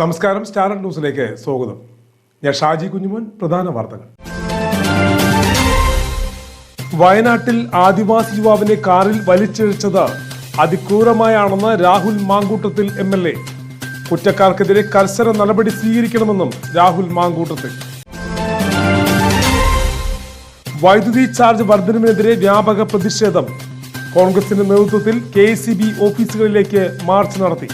നമസ്കാരം സ്റ്റാർ ന്യൂസിലേക്ക് സ്വാഗതം. ഞാൻ ഷാജി കുഞ്ഞുമോൻ പ്രധാന വാർത്തകൾ. വയനാട്ടിൽ ആദിവാസി യുവാവിനെ കാറിൽ വലിച്ചിഴച്ചത് അതിക്രൂരമായാണെന്ന് Rahul Mankoottathil M L A. കുറ്റക്കാർക്കെതിരെ കർശന നടപടി സ്വീകരിക്കണമെന്നും രാഹുൽ മാങ്കൂട്ടത്തിൽ. വൈദ്യുതി ചാർജ് വർധനവിനെതിരെ വ്യാപക പ്രതിഷേധം. കോൺഗ്രസിന്റെ നേതൃത്വത്തിൽ കെ ഓഫീസുകളിലേക്ക് മാർച്ച് നടത്തി.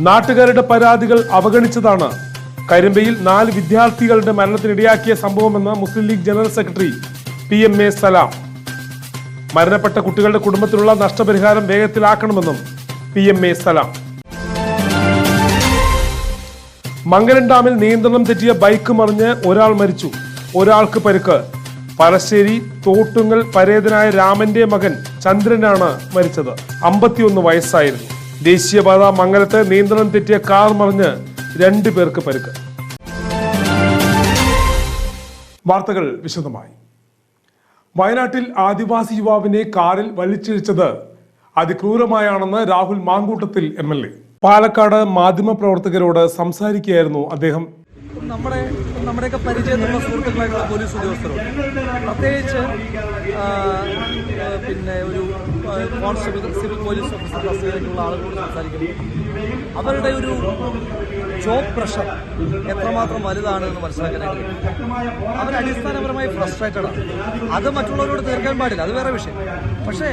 നാട്ടുകാരുടെ പരാതികൾ അവഗണിച്ചതാണ്. കരിമ്പയിൽ നാല് വിദ്യാർത്ഥികളുടെ മരണത്തിനിടയാക്കിയ സംഭവമെന്ന് Muslim League general secretary P M A Salam. മരണപ്പെട്ട കുട്ടികളുടെ കുടുംബത്തിനുള്ള നഷ്ടപരിഹാരം വേഗത്തിലാക്കണമെന്നും P M A Salam. Mangalam ഡാമിൽ നിയന്ത്രണം തെറ്റിയ ബൈക്ക് മറിഞ്ഞ് ഒരാൾ മരിച്ചു. ഒരാൾക്ക് പരുക്ക്. പലശ്ശേരി തോട്ടുങ്ങൽ പരേതനായ രാമന്റെ മകൻ ചന്ദ്രനാണ് മരിച്ചത്. അമ്പത്തിയൊന്ന് വയസ്സായിരുന്നു. ദേശീയപാത മംഗലത്ത് നിയന്ത്രണം തെറ്റിയ കാർ മറിഞ്ഞ് രണ്ടു പേർക്ക് പരുക്ക്. വാർത്തകൾ വിശദമായി. വയനാട്ടിൽ ആദിവാസി യുവാവിനെ കാറിൽ വലിച്ചിഴിച്ചത് അതിക്രൂരമായാണെന്ന് Rahul Mankoottathil M L A. Palakkad മാധ്യമപ്രവർത്തകരോട് സംസാരിക്കുകയായിരുന്നു അദ്ദേഹം. നമ്മുടെ നമ്മുടെയൊക്കെ പരിചയത്തിലുള്ള സുഹൃത്തുക്കളായിട്ടുള്ള പോലീസ് ഉദ്യോഗസ്ഥരുണ്ട്. പ്രത്യേകിച്ച് പിന്നെ ഒരു സിവിൽ പോലീസ് ഓഫീസർ തസ്തികയിലുള്ള ആളുകളോട് സംസാരിക്കുന്നു. അവരുടെ ഒരു ജോബ് പ്രഷർ എത്രമാത്രം വലുതാണ് എന്ന് മനസ്സിലാക്കാനായിട്ട്. അവർ അടിസ്ഥാനപരമായി ഫ്രസ്ട്രേറ്റഡ് ആണ്. അത് മറ്റുള്ളവരോട് തീർക്കാൻ പാടില്ല. അത് വേറെ വിഷയം. പക്ഷേ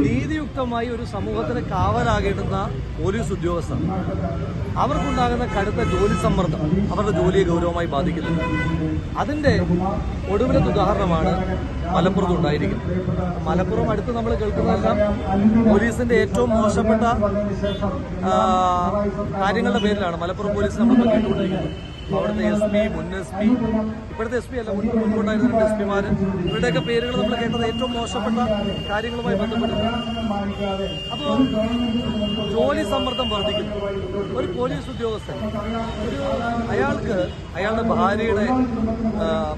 നീതിയുക്തമായി ഒരു സമൂഹത്തിന് കാവലാകേണ്ടുന്ന പോലീസ് ഉദ്യോഗസ്ഥർ. അവർക്കുണ്ടാകുന്ന കടുത്ത ജോലി സമ്മർദ്ദം അവരുടെ ജോലിയെ ഗൗരവമായി ബാധിക്കുന്നു അതിന്റെ ഒടുവിലത്തെ ഉദാഹരണമാണ് മലപ്പുറത്ത് ഉണ്ടായിരിക്കും മലപ്പുറം അടുത്ത് നമ്മൾ കേൾക്കുന്നതെല്ലാം പോലീസിന്റെ ഏറ്റവും മോശപ്പെട്ട കാര്യങ്ങളുടെ പേരിലാണ് മലപ്പുറം പോലീസ് നമ്മൾ കേട്ടുകൊണ്ടിരിക്കുന്നത് അവിടുത്തെ എസ് പി മുൻ എസ് പി ഇപ്പോഴത്തെ എസ് പി അല്ല മുൻ മുൻപുണ്ടായിരുന്ന രണ്ട് എസ് പിമാർ ഇവരുടെയൊക്കെ പേരുകൾ നമ്മൾ കേട്ടത് ഏറ്റവും മോശപ്പെട്ട കാര്യങ്ങളുമായി ബന്ധപ്പെട്ടിട്ടുണ്ട്. അപ്പോൾ ജോലി സമ്മർദ്ദം വർദ്ധിക്കുന്നു. ഒരു പോലീസ് ഉദ്യോഗസ്ഥൻ ഒരു അയാൾക്ക് അയാളുടെ ഭാര്യയുടെ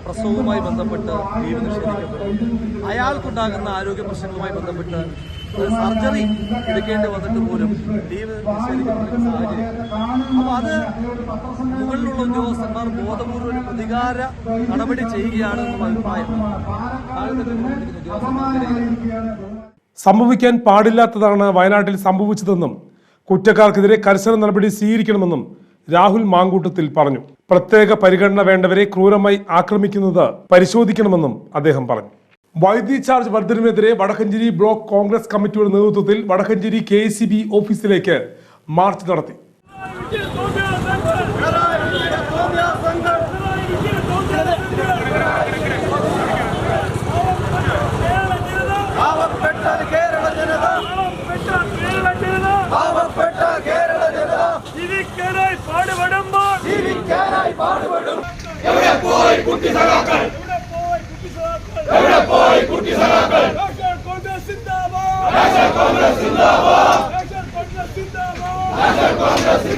പ്രസവവുമായി ബന്ധപ്പെട്ട് ലീവ് നിഷേധിക്കപ്പെടും അയാൾക്കുണ്ടാകുന്ന ആരോഗ്യ പ്രശ്നങ്ങളുമായി ബന്ധപ്പെട്ട് സർജറി എടുക്കേണ്ടി വന്നിട്ട് പോലും ലീവ് നിഷേധിക്കപ്പെടുന്ന സാഹചര്യം. അപ്പോൾ അത് മുകളിലുള്ള ഉദ്യോഗസ്ഥന്മാർ ബോധപൂർവം ഒരു പ്രതികാര നടപടി ചെയ്യുകയാണ് അഭിപ്രായം സംഭവിക്കാൻ പാടില്ലാത്തതാണ് വയനാട്ടിൽ സംഭവിച്ചതെന്നും കുറ്റക്കാർക്കെതിരെ കർശന നടപടി സ്വീകരിക്കണമെന്നും രാഹുൽ മാങ്കൂട്ടത്തിൽ പറഞ്ഞു. പ്രത്യേക പരിഗണന വേണ്ടവരെ ക്രൂരമായി ആക്രമിക്കുന്നത് പരിശോധിക്കണമെന്നും അദ്ദേഹം പറഞ്ഞു. വൈദ്യുതി ചാർജ് വർധനവിനെതിരെ വടക്കഞ്ചേരി ബ്ലോക്ക് കോൺഗ്രസ് കമ്മിറ്റിയുടെ നേതൃത്വത്തിൽ വടക്കഞ്ചേരി കെ ഓഫീസിലേക്ക് മാർച്ച് നടത്തി പാവപ്പെട്ട കേരള ജനത പാവപ്പെട്ട കേരള ജനത ജീവിക്കാനായി പാടുപെടുമ്പോൾ ജീവിക്കാനായി പാടുപെടും എവിടെ പോയി കുട്ടി സഖാക്കൾ എവിടെ പോയി കുട്ടി സഖാക്കൾ കോൺഗ്രസ് സിന്ദാബാദ് നാഷണൽ കോൺഗ്രസ് സിന്ദാബാദ് നാഷണൽ കോൺഗ്രസ് സിന്ദാബാദ് നാഷണൽ കോൺഗ്രസ് സിന്ദാബാദ് പിണറായി വിജയൻ തോന്നിയവാസം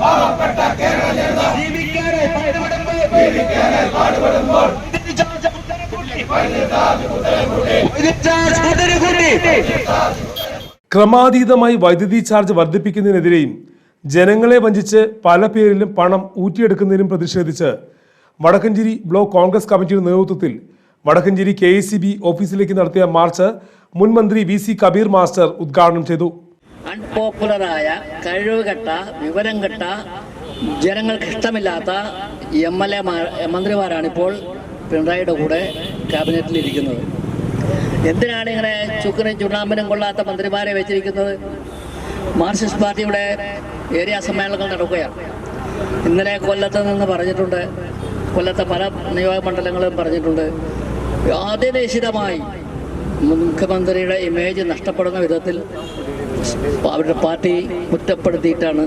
പാവപ്പെട്ട കേരള ജനത ജീവിക്കാനായി പാടുപെടുമ്പോൾ ജീവിക്കാനായി പാടുപെടുമ്പോൾ ക്രമാതീതമായി വൈദ്യുതി ചാർജ് വർദ്ധിപ്പിക്കുന്നതിനെതിരെയും ജനങ്ങളെ വഞ്ചിച്ച് പല പേരിലും പണം ഊറ്റിയെടുക്കുന്നതിനും പ്രതിഷേധിച്ച് വടക്കഞ്ചേരി ബ്ലോക്ക് കോൺഗ്രസ് കമ്മിറ്റിയുടെ നേതൃത്വത്തിൽ Vadakkencherry K A C B ഓഫീസിലേക്ക് നടത്തിയ മാർച്ച് മുൻ മന്ത്രി വി സി കബീർ മാസ്റ്റർ ഉദ്ഘാടനം ചെയ്തു. അൺപോപ്പുലറായ കഴിവുകെട്ട വിവരം കെട്ട ജനങ്ങൾക്ക് ഇഷ്ടമില്ലാത്ത എം എൽ എ മന്ത്രിമാരാണ് ഇപ്പോൾ പിണറായിയുടെ കൂടെ ക്യാബിനറ്റിൽ ഇരിക്കുന്നത്. എന്തിനാണ് ഇങ്ങനെ ചുക്കനും ചുണ്ണാമ്പിനും കൊള്ളാത്ത മന്ത്രിമാരെ വെച്ചിരിക്കുന്നത്? മാർക്സിസ്റ്റ് പാർട്ടിയുടെ ഏരിയ സമ്മേളനങ്ങൾ നടക്കുകയാണ്. ഇന്നലെ കൊല്ലത്ത് നിന്ന് പറഞ്ഞിട്ടുണ്ട് കൊല്ലത്തെ പല നിയോഗമണ്ഡലങ്ങളും പറഞ്ഞിട്ടുണ്ട്. ആദ്യദേശിതമായി മുഖ്യമന്ത്രിയുടെ ഇമേജ് നഷ്ടപ്പെടുന്ന വിധത്തിൽ അവരുടെ പാർട്ടി കുറ്റപ്പെടുത്തിയിട്ടാണ്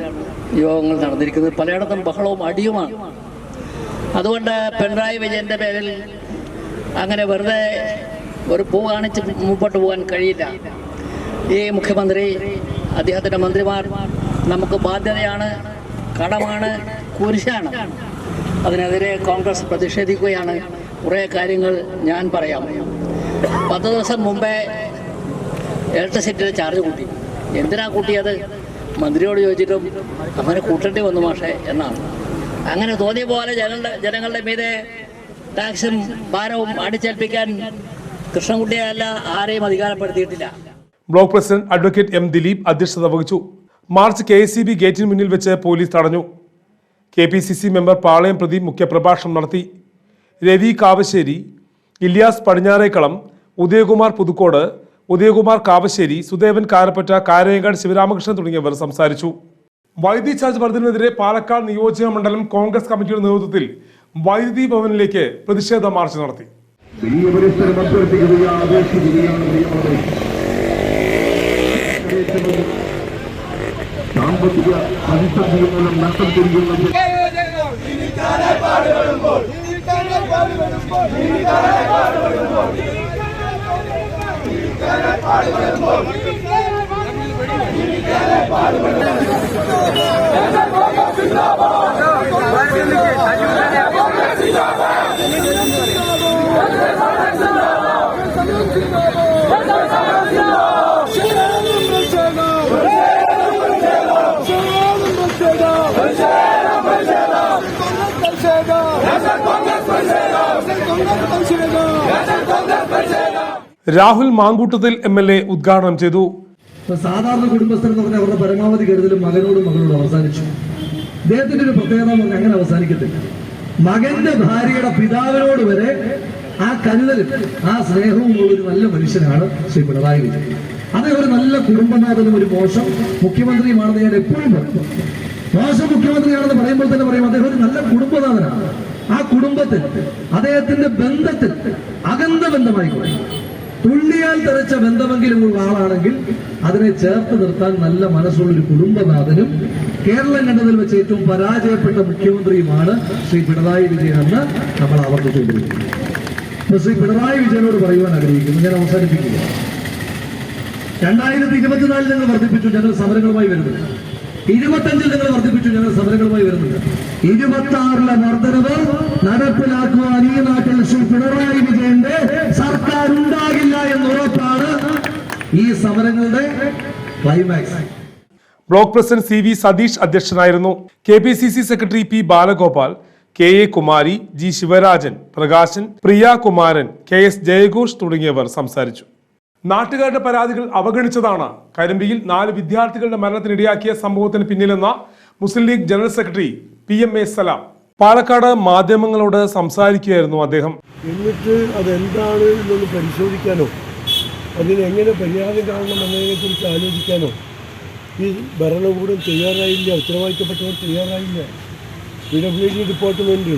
യോഗങ്ങൾ നടന്നിരിക്കുന്നത്. പലയിടത്തും ബഹളവും അടിയുമാണ്. അതുകൊണ്ട് പിണറായി വിജയന്റെ പേരിൽ അങ്ങനെ വെറുതെ ഒരു പൂ കാണിച്ച് മുമ്പോട്ട് പോകാൻ കഴിയില്ല. ഈ മുഖ്യമന്ത്രി അദ്ദേഹത്തിന്റെ മന്ത്രിമാർ നമുക്ക് ബാധ്യതയാണ് കടമാണ് കുരിശാണ്. അതിനെതിരെ കോൺഗ്രസ് പ്രതിഷേധിക്കുകയാണ്. കുറേ കാര്യങ്ങൾ ഞാൻ പറയാം. പത്ത് ദിവസം മുമ്പേ ഇലക്ട്രിസിറ്റിയുടെ ചാർജ് കൂട്ടി. എന്തിനാ കൂട്ടിയത്? മന്ത്രിയോട് ചോദിച്ചിട്ടും അങ്ങനെ കൂട്ടേണ്ടി വന്നു മാഷേ എന്നാണ്. അങ്ങനെ തോന്നിയ പോലെ ജനങ്ങളുടെ ജനങ്ങളുടെ മീതെ ടാക്സും ഭാരവും അടിച്ചേൽപ്പിക്കാൻ കൃഷ്ണൻകുട്ടിയല്ല ആരെയും അധികാരപ്പെടുത്തിയിട്ടില്ല. Block president advocate M Dileep അധ്യക്ഷത വഹിച്ചു. March K S C B ഗേറ്റിന് മുന്നിൽ വെച്ച് പോലീസ് തടഞ്ഞു. K P C C member Palayam Pradeep മുഖ്യപ്രഭാഷണം നടത്തി. രവി കാവശ്ശേരി ഇലിയാസ് പടിഞ്ഞാറേക്കളം ഉദയകുമാർ പുതുക്കോട് ഉദയകുമാർ കാവശ്ശേരി സുദേവൻ കാരപ്പറ്റ കാരയങ്കാട് ശിവരാമകൃഷ്ണൻ തുടങ്ങിയവർ സംസാരിച്ചു. വൈദ്യുതി ചാർജ് വർധനവിനെതിരെ പാലക്കാട് നിയോജക മണ്ഡലം കോൺഗ്രസ് കമ്മിറ്റിയുടെ നേതൃത്വത്തിൽ വൈദ്യുതി ഭവനിലേക്ക് പ്രതിഷേധ മാർച്ച് നടത്തി. വലിയ പരിസരം Rahul Mankoottathil M L A ഉദ്ഘാടനം ചെയ്തു. സാധാരണ കുടുംബസ്ഥർ എന്ന് പറഞ്ഞാൽ അവരുടെ പരമാവധി കരുതലും മകനോടും മകളോടും അവസാനിച്ചു. അദ്ദേഹത്തിന്റെ ഒരു പ്രത്യേകത അങ്ങനെ അവസാനിക്കത്തില്ല. മകന്റെ ഭാര്യയുടെ പിതാവിനോട് വരെ ആ കരുതലും ആ സ്നേഹവും ഉള്ള ഒരു നല്ല മനുഷ്യനാണ് ശ്രീ പിണറായി വിജയൻ. അതേ ഒരു നല്ല കുടുംബനാഥനും ഒരു മോശം മുഖ്യമന്ത്രിയുമാണെന്ന് ഞാൻ എപ്പോഴും പറയും. മോശം മുഖ്യമന്ത്രിയാണെന്ന് പറയുമ്പോൾ തന്നെ പറയും അദ്ദേഹം ഒരു നല്ല കുടുംബനാഥനാണ്. ആ കുടുംബത്തിൽ അദ്ദേഹത്തിന്റെ ബന്ധത്തിൽ അകന്ത ബന്ധമായിക്കോട്ടെ തുള്ളിയാൽ തെരച്ച ബന്ധമെങ്കിലും ഉള്ള ആളാണെങ്കിൽ അതിനെ ചേർത്ത് നിർത്താൻ നല്ല മനസ്സുള്ളൊരു കുടുംബനാഥനും കേരളം കണ്ടതിൽ വെച്ച് ഏറ്റവും പരാജയപ്പെട്ട മുഖ്യമന്ത്രിയുമാണ് ശ്രീ പിണറായി വിജയൻ എന്ന് നമ്മൾ ആവർത്തിച്ചുകൊണ്ടിരിക്കുന്നത് അപ്പൊ ശ്രീ പിണറായി വിജയനോട് പറയുവാൻ ആഗ്രഹിക്കുന്നു. ഞാൻ അവസാനിപ്പിക്കുക രണ്ടായിരത്തി ഇരുപത്തിനാലിൽ ഞങ്ങൾ വർദ്ധിപ്പിച്ചു. ഞങ്ങൾ സമരങ്ങളുമായി വരുന്നുണ്ട് ഇരുപത്തഞ്ചിൽ നിങ്ങൾ വർദ്ധിപ്പിച്ചു ഞങ്ങൾ സമരങ്ങളുമായി വരുന്നുണ്ട്. ഇരുപത്തി ആറിലെ വർധനവ് നടപ്പിലാക്കുവാൻ ഈ നാട്ടിൽ ശ്രീ പിണറായി വിജയന്റെ സർക്കാർ ഉണ്ടാകില്ല എന്ന് ഉറപ്പാണ് ഈ സമരങ്ങളുടെ climax block president C V Satheesh അധ്യക്ഷനായിരുന്നു. K P C C secretary P Balagopal K A Kumari G Sivarajan Prakashan Priya Kumaran K S ജയഘോഷ് തുടങ്ങിയവർ സംസാരിച്ചു. നാട്ടുകാരുടെ പരാതികൾ അവഗണിച്ചതാണ്. കരിമ്പിയിൽ നാല് വിദ്യാർത്ഥികളുടെ മരണത്തിനിടയാക്കിയ സംഭവത്തിന് പിന്നിലെന്ന Muslim League general secretary P M A Salam. Palakkad മാധ്യമങ്ങളോട് സംസാരിക്കുകയായിരുന്നു അദ്ദേഹം. എന്നിട്ട് അതെന്താണ് എന്നൊന്ന് പരിശോധിക്കാനോ? അതിനെങ്ങനെ പരിഹാരം കാണണം എന്നതിനെക്കുറിച്ച് ആലോചിക്കാനോ? ഈ ഭരണകൂടം തയ്യാറായില്ല ഉത്തരവാദിത്തപ്പെട്ടവർ തയ്യാറായില്ല. P W D department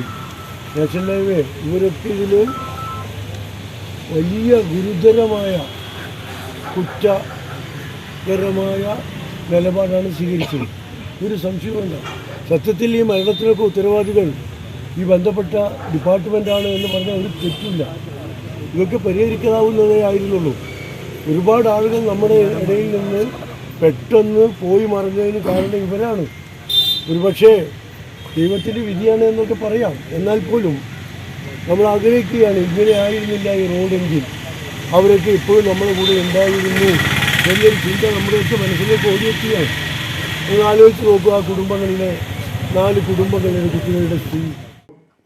national highway ഇവരൊക്കെ ഇതിന് വലിയ ഗുരുതരമായ കുറ്റകരമായ നിലപാടാണ് സ്വീകരിച്ചത്. ഒരു സംശയവുമില്ല. സത്യത്തിൽ ഈ മരണത്തിനൊക്കെ ഉത്തരവാദികൾ ഈ ബന്ധപ്പെട്ട ഡിപ്പാർട്ട്മെന്റാണ് എന്ന് പറഞ്ഞാൽ ഒരു തെറ്റില്ല ഇതൊക്കെ പരിഹരിക്കാവുന്നതേ ആയിരുന്നുള്ളൂ. ഒരുപാട് ആളുകൾ നമ്മുടെ ഇടയിൽ നിന്ന് പെട്ടെന്ന് പോയി മറഞ്ഞതിന് കാരണം ഇവരാണ്. ഒരുപക്ഷേ ദൈവത്തിന്റെ വിധിയാണ് എന്നൊക്കെ പറയാം. എന്നാൽ പോലും നമ്മൾ ആഗ്രഹിക്കുകയാണ് ഇങ്ങനെ ആയിരുന്നില്ല ഈ റോഡെങ്കിൽ അവരൊക്കെ ഇപ്പോഴും നമ്മുടെ കൂടെ ഉണ്ടായിരുന്നു എന്നൊരു ചിന്ത നമ്മുടെയൊക്കെ മനസ്സിലേക്ക് ഓടിയെത്തിയാണ്. നിങ്ങൾ ആലോചിച്ച് നോക്കുക ആ കുടുംബങ്ങളിലെ നാല് കുടുംബങ്ങളിലെ കുട്ടികളുടെ സ്ഥിതി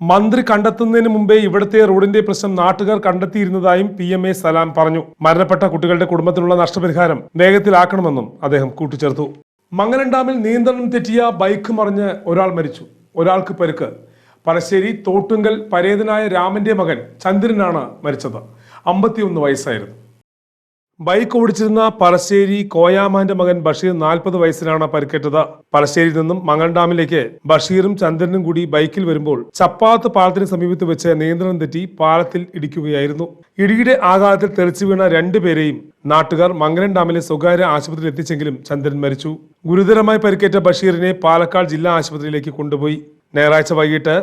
മന്ത്രി കണ്ടെത്തുന്നതിന് മുമ്പേ ഇവിടുത്തെ റോഡിന്റെ പ്രശ്നം നാട്ടുകാർ കണ്ടെത്തിയിരുന്നതായും പി എം എ സലാം പറഞ്ഞു. മരണപ്പെട്ട കുട്ടികളുടെ കുടുംബത്തിനുള്ള നഷ്ടപരിഹാരം വേഗത്തിലാക്കണമെന്നും അദ്ദേഹം കൂട്ടിച്ചേർത്തു. മംഗലം ഡാമിൽ നിയന്ത്രണം തെറ്റിയ ബൈക്ക് മറിഞ്ഞ് ഒരാൾ മരിച്ചു. ഒരാൾക്ക് പരുക്ക്. പരശ്ശേരി തോട്ടുങ്കൽ പരേതനായ രാമന്റെ മകൻ ചന്ദ്രനാണ് മരിച്ചത്. അമ്പത്തിയൊന്ന് വയസ്സായിരുന്നു. ബൈക്ക് ഓടിച്ചിരുന്ന പറശ്ശേരി കോയാമാന്റെ മകൻ ബഷീർ നാൽപ്പത് വയസ്സിലാണ് പരിക്കേറ്റത്. പറശ്ശേരിയിൽ നിന്നും മംഗൾ ബഷീറും ചന്ദ്രനും കൂടി ബൈക്കിൽ വരുമ്പോൾ ചപ്പാത്ത് പാലത്തിന് സമീപത്ത് വെച്ച് നിയന്ത്രണം തെറ്റി പാലത്തിൽ ഇടിക്കുകയായിരുന്നു. ഇടിയുടെ ആഘാതത്തിൽ തെറിച്ചു വീണ രണ്ടുപേരെയും നാട്ടുകാർ മംഗലം ഡാമിലെ സ്വകാര്യ ആശുപത്രിയിൽ എത്തിച്ചെങ്കിലും ചന്ദ്രൻ മരിച്ചു. ഗുരുതരമായി പരിക്കേറ്റ ബഷീറിനെ പാലക്കാട് ജില്ലാ ആശുപത്രിയിലേക്ക് കൊണ്ടുപോയി. ഞായറാഴ്ച വൈകിട്ട്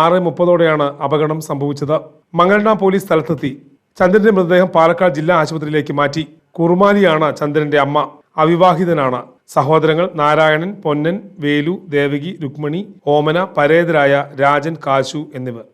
ആറ് മുപ്പതോടെയാണ് അപകടം സംഭവിച്ചത്. മംഗലം ഡാം പോലീസ് സ്ഥലത്തെത്തി. ചന്ദ്രന്റെ മൃതദേഹം പാലക്കാട് ജില്ലാ ആശുപത്രിയിലേക്ക് മാറ്റി. കുറുമാലിയാണ് ചന്ദ്രന്റെ അമ്മ. അവിവാഹിതനാണ്. സഹോദരങ്ങൾ നാരായണൻ പൊന്നൻ വേലു ദേവകി രുക്മണി ഓമന പരേതരായ രാജൻ കാശു എന്നിവർ.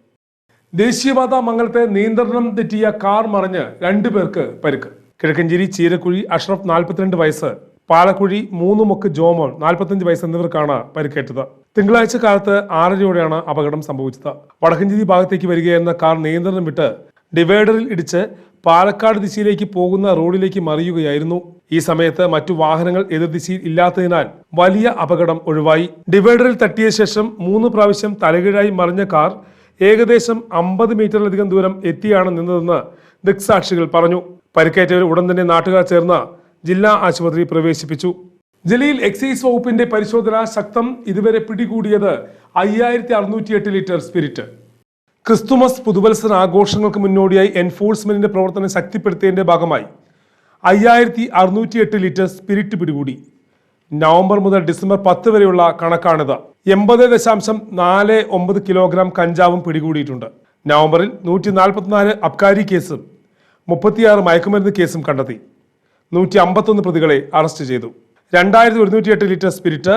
ദേശീയപാത മംഗലത്തെ നിയന്ത്രണം തെറ്റിയ കാർ മറിഞ്ഞ് രണ്ടുപേർക്ക് പരിക്ക്. കിഴക്കഞ്ചേരി ചീരക്കുഴി അഷ്റഫ് നാൽപ്പത്തിരണ്ട് വയസ്സ് പാലക്കുഴി മൂന്നുമൊക്ക് ജോമോൻ നാൽപ്പത്തഞ്ച് വയസ്സ് എന്നിവർക്കാണ് പരിക്കേറ്റത്. തിങ്കളാഴ്ച കാലത്ത് ആറരയോടെയാണ് അപകടം സംഭവിച്ചത്. വടക്കഞ്ചേരി ഭാഗത്തേക്ക് വരികയായിരുന്ന കാർ നിയന്ത്രണം വിട്ട് ഡിവൈഡറിൽ ഇടിച്ച് പാലക്കാട് ദിശയിലേക്ക് പോകുന്ന റോഡിലേക്ക് മറിയുകയായിരുന്നു. ഈ സമയത്ത് മറ്റു വാഹനങ്ങൾ എതിർദിശയിൽ ഇല്ലാത്തതിനാൽ വലിയ അപകടം ഒഴിവായി. ഡിവൈഡറിൽ തട്ടിയ ശേഷം മൂന്ന് പ്രാവശ്യം തലകീഴായി മറിഞ്ഞ കാർ ഏകദേശം അമ്പത് മീറ്ററിലധികം ദൂരം എത്തിയാണ് നിന്നതെന്ന് ദൃക്സാക്ഷികൾ പറഞ്ഞു. പരിക്കേറ്റവർ ഉടൻ തന്നെ നാട്ടുകാർ ചേർന്ന് ജില്ലാ ആശുപത്രി പ്രവേശിപ്പിച്ചു. ജില്ലയിൽ എക്സൈസ് വകുപ്പിന്റെ പരിശോധന ശക്തം ഇതുവരെ പിടികൂടിയത് അയ്യായിരത്തി അറുന്നൂറ്റി എട്ട് ലിറ്റർ സ്പിരിറ്റ്. ക്രിസ്തുമസ് പുതുവത്സര ആഘോഷങ്ങൾക്ക് മുന്നോടിയായി എൻഫോഴ്സ്മെന്റിന്റെ പ്രവർത്തനം ശക്തിപ്പെടുത്തിയതിന്റെ ഭാഗമായി അയ്യായിരത്തി അറുന്നൂറ്റി എട്ട് ലിറ്റർ സ്പിരിറ്റ് പിടികൂടി. നവംബർ മുതൽ ഡിസംബർ പത്ത് വരെയുള്ള കണക്കാണിത്. എൺപത് ദശാംശം നാല് ഒമ്പത് കിലോഗ്രാം കഞ്ചാവും പിടികൂടിയിട്ടുണ്ട്. നവംബറിൽ നൂറ്റി നാൽപ്പത്തിനാല് അബ്കാരി കേസും മുപ്പത്തിയാറ് മയക്കുമരുന്ന് കേസും കണ്ടെത്തി. നൂറ്റി അമ്പത്തൊന്ന് പ്രതികളെ അറസ്റ്റ് ചെയ്തു. രണ്ടായിരത്തി ഒരുന്നൂറ്റി എട്ട് ലിറ്റർ സ്പിരിറ്റ്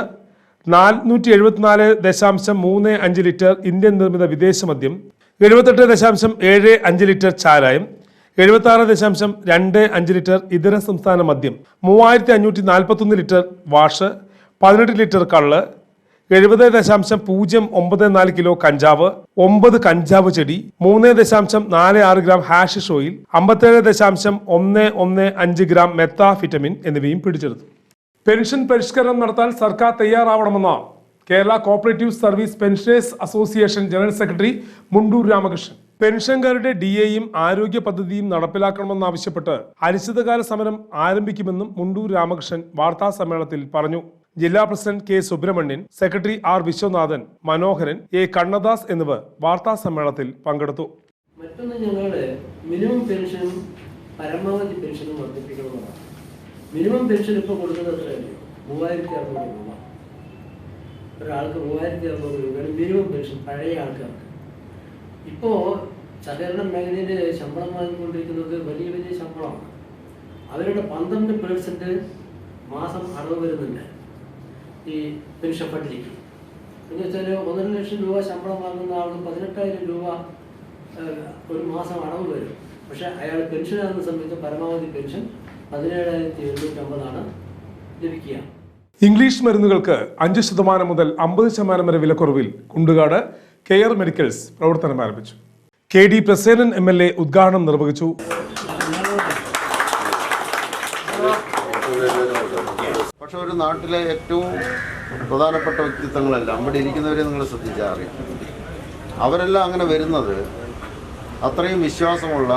നാനൂറ്റി എഴുപത്തിനാല് ദശാംശം മൂന്ന് അഞ്ച് ലിറ്റർ ഇന്ത്യൻ നിർമ്മിത വിദേശ മദ്യം എഴുപത്തെട്ട് ദശാംശം ഏഴ് അഞ്ച് ലിറ്റർ ചാരായം എഴുപത്തി ആറ് ദശാംശം രണ്ട് അഞ്ച് ലിറ്റർ ഇതര സംസ്ഥാന മദ്യം മൂവായിരത്തി അഞ്ഞൂറ്റി നാൽപ്പത്തൊന്ന് ലിറ്റർ വാഷ് പതിനെട്ട് ലിറ്റർ കള്ള് എഴുപത് ദശാംശം പൂജ്യം ഒമ്പത് നാല് കിലോ കഞ്ചാവ് ഒമ്പത് കഞ്ചാവ് ചെടി മൂന്ന് ദശാംശം നാല് ആറ് ഗ്രാം ഹാഷിഷ് ഓയിൽ അമ്പത്തേഴ് ദശാംശം ഒന്ന് ഒന്ന് അഞ്ച് ഗ്രാം മെത്താഫിറ്റമിൻ എന്നിവയും പിടിച്ചെടുത്തു. പെൻഷൻ പരിഷ്കരണം നടത്താൻ സർക്കാർ തയ്യാറാവണമെന്ന് Kerala cooperative service pensioners association general secretary Mundur Ramakrishnan. പെൻഷൻകാരുടെ D എയും ആരോഗ്യ പദ്ധതിയും നടപ്പിലാക്കണമെന്നാവശ്യപ്പെട്ട് അനിശ്ചിതകാല സമരം ആരംഭിക്കുമെന്നും മുണ്ടൂർ രാമകൃഷ്ണൻ വാർത്താ സമ്മേളനത്തിൽ പറഞ്ഞു. ജില്ലാ president K Subramanian secretary R Viswanathan Manoharan A Kannadas എന്നിവർ വാർത്താ സമ്മേളനത്തിൽ പങ്കെടുത്തു. മറ്റൊന്ന് മിനിമം പെൻഷൻ പരമാവധി പെൻഷനും വർദ്ധിപ്പിക്കണമെന്നാണ്. മിനിമം പെൻഷൻ ഇപ്പോൾ കൊടുക്കുന്നത് മൂവായിരത്തി അറുന്നൂറ് രൂപ. ഒരാൾക്ക് മൂവായിരത്തി അറുന്നൂറ് രൂപയാണ് മിനിമം പെൻഷൻ പഴയ ആൾക്കാർക്ക്. ഇപ്പോൾ സഹകരണ മേഖലയിൽ ശമ്പളം വാങ്ങിക്കൊണ്ടിരിക്കുന്നത് വലിയ വലിയ ശമ്പളമാണ്. അവരുടെ പന്ത്രണ്ട് പേഴ്സന്റ് മാസം അടവ് വരുന്നുണ്ട് ഈ പെൻഷൻ ഫണ്ടിലേക്ക് എന്ന് വെച്ചാൽ ഒന്നര ലക്ഷം രൂപ ശമ്പളം വാങ്ങുന്ന ആൾക്ക് പതിനെട്ടായിരം രൂപ ഒരു മാസം അടവ് വരും. പക്ഷെ അയാൾ പെൻഷൻ ആകുന്ന സമയത്ത് പരമാവധി പെൻഷൻ പതിനേഴായിരത്തി എഴുന്നൂറ്റമ്പതാണ് ലഭിക്കുക. ഇംഗ്ലീഷ് മരുന്നുകൾക്ക് അഞ്ച് ശതമാനം മുതൽ അമ്പത് ശതമാനം വരെ വിലക്കുറവിൽ കുണ്ടുകാട് കെയർ മെഡിക്കൽസ് പ്രവർത്തനം ആരംഭിച്ചു. K D Prasenan M L A ഉദ്ഘാടനം നിർവഹിച്ചു. പക്ഷെ ഒരു നാട്ടിലെ ഏറ്റവും പ്രധാനപ്പെട്ട വ്യക്തിത്വങ്ങളെല്ലാം. അവിടെ ഇരിക്കുന്നവരെ നിങ്ങൾ ശ്രദ്ധിച്ചാൽ അറിയാം. അവരെല്ലാം അങ്ങനെ വരുന്നത് അത്രയും വിശ്വാസമുള്ള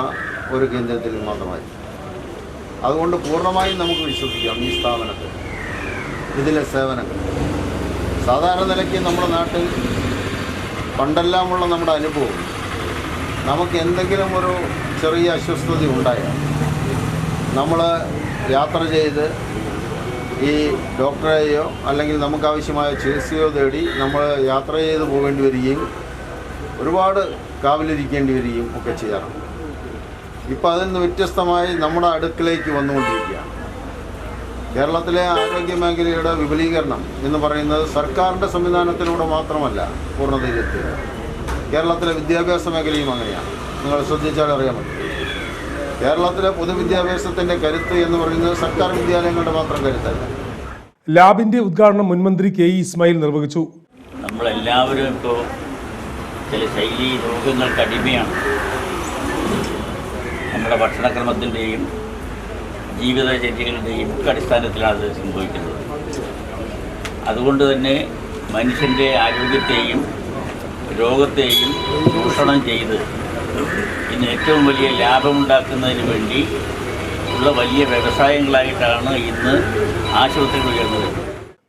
ഒരു കേന്ദ്രത്തിൽ മാത്രമായി അതുകൊണ്ട് പൂർണമായും നമുക്ക് വിശ്വസിക്കാം ഈ സ്ഥാപനത്തിൽ ഇതിലെ സേവനങ്ങൾ. സാധാരണ നിലയ്ക്ക് നമ്മുടെ നാട്ടിൽ പണ്ടെല്ലാമുള്ള നമ്മുടെ അനുഭവം നമുക്ക് എന്തെങ്കിലും ഒരു ചെറിയ അസ്വസ്ഥത ഉണ്ടായാൽ നമ്മൾ യാത്ര ചെയ്ത് ഈ ഡോക്ടറെയോ അല്ലെങ്കിൽ നമുക്കാവശ്യമായ ചികിത്സയോ തേടി നമ്മൾ യാത്ര ചെയ്ത് പോകേണ്ടി വരികയും ഒരുപാട് കാവലിരിക്കേണ്ടി വരികയും ഒക്കെ ചെയ്യാറുണ്ട്. ഇപ്പോൾ അതിൽ നിന്ന് വ്യത്യസ്തമായി നമ്മുടെ അടുക്കിലേക്ക് വന്നുകൊണ്ടിരിക്കുകയാണ്. കേരളത്തിലെ ആരോഗ്യ മേഖലയുടെ വിപുലീകരണം എന്ന് പറയുന്നത് സർക്കാരിന്റെ സംവിധാനത്തിലൂടെ മാത്രമല്ല പൂർണതയിലെത്തുക കേരളത്തിലെ വിദ്യാഭ്യാസ മേഖലയും അങ്ങനെയാണ്. നിങ്ങൾ ശ്രദ്ധിച്ചാൽ അറിയാൻ പറ്റും. കേരളത്തിലെ പൊതുവിദ്യാഭ്യാസത്തിന്റെ കരുത്ത് എന്ന് പറയുന്നത് സർക്കാർ വിദ്യാലയങ്ങളുടെ മാത്രം കരുത്തല്ല. ലാബിന്റെ ഉദ്ഘാടനം മുൻമന്ത്രി കെ ഇ ഇസ്മായിൽ നിർവഹിച്ചു. നമ്മളെല്ലാവരും ഇപ്പോൾ ചില ശൈലി രോഗങ്ങൾക്ക് അടിമയാണ്. നമ്മുടെ ഭക്ഷണക്രമത്തിന്റെയും ജീവിതചര്യകളുടെയും ഒക്കെ അടിസ്ഥാനത്തിലാണ് അത് സംഭവിക്കുന്നത്. അതുകൊണ്ട് തന്നെ മനുഷ്യന്റെ ആരോഗ്യത്തെയും രോഗത്തെയും ചൂഷണം ചെയ്ത് ഇന്ന് ഏറ്റവും വലിയ ലാഭമുണ്ടാക്കുന്നതിന് വേണ്ടി ഉള്ള വലിയ വ്യവസായങ്ങളായിട്ടാണ് ഇന്ന് ആശുപത്രികൾ ഉയർന്നത്.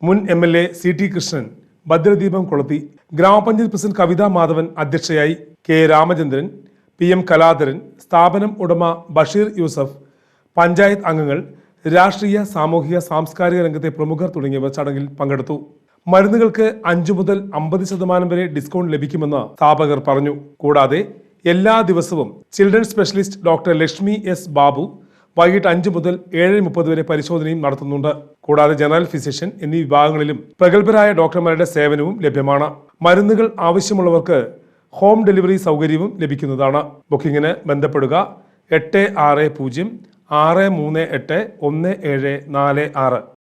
മുൻ M L A C T Krishnan ഭദ്രദീപം കൊളുത്തി ഗ്രാമപഞ്ചായത്ത് പ്രസിഡന്റ് കവിതാ മാധവൻ അധ്യക്ഷയായി K Ramachandran P M Kaladharan സ്ഥാപനം ഉടമ ബഷീർ യൂസഫ് പഞ്ചായത്ത് അംഗങ്ങൾ രാഷ്ട്രീയ സാമൂഹിക സാംസ്കാരിക രംഗത്തെ പ്രമുഖർ തുടങ്ങിയവർ ചടങ്ങിൽ പങ്കെടുത്തു. മരുന്നുകൾക്ക് അഞ്ചു മുതൽ അമ്പത് ശതമാനം വരെ ഡിസ്കൗണ്ട് ലഭിക്കുമെന്ന് സ്ഥാപകർ പറഞ്ഞു. കൂടാതെ എല്ലാ ദിവസവും children specialist doctor Lakshmi S Babu വൈകിട്ട് അഞ്ച് മുതൽ ഏഴ് മുപ്പത് വരെ പരിശോധനയും നടത്തുന്നുണ്ട്. കൂടാതെ ജനറൽ ഫിസിഷ്യൻ എന്നീ വിഭാഗങ്ങളിലും പ്രഗത്ഭരായ ഡോക്ടർമാരുടെ സേവനവും ലഭ്യമാണ്. മരുന്നുകൾ ആവശ്യമുള്ളവർക്ക് ഹോം ഡെലിവറി സൗകര്യവും ലഭിക്കുന്നതാണ്. ബുക്കിംഗിന് ബന്ധപ്പെടുക എട്ട് ആറ് പൂജ്യം ആറ് മൂന്ന് എട്ട് ഒന്ന് ഏഴ് നാല് ആറ്.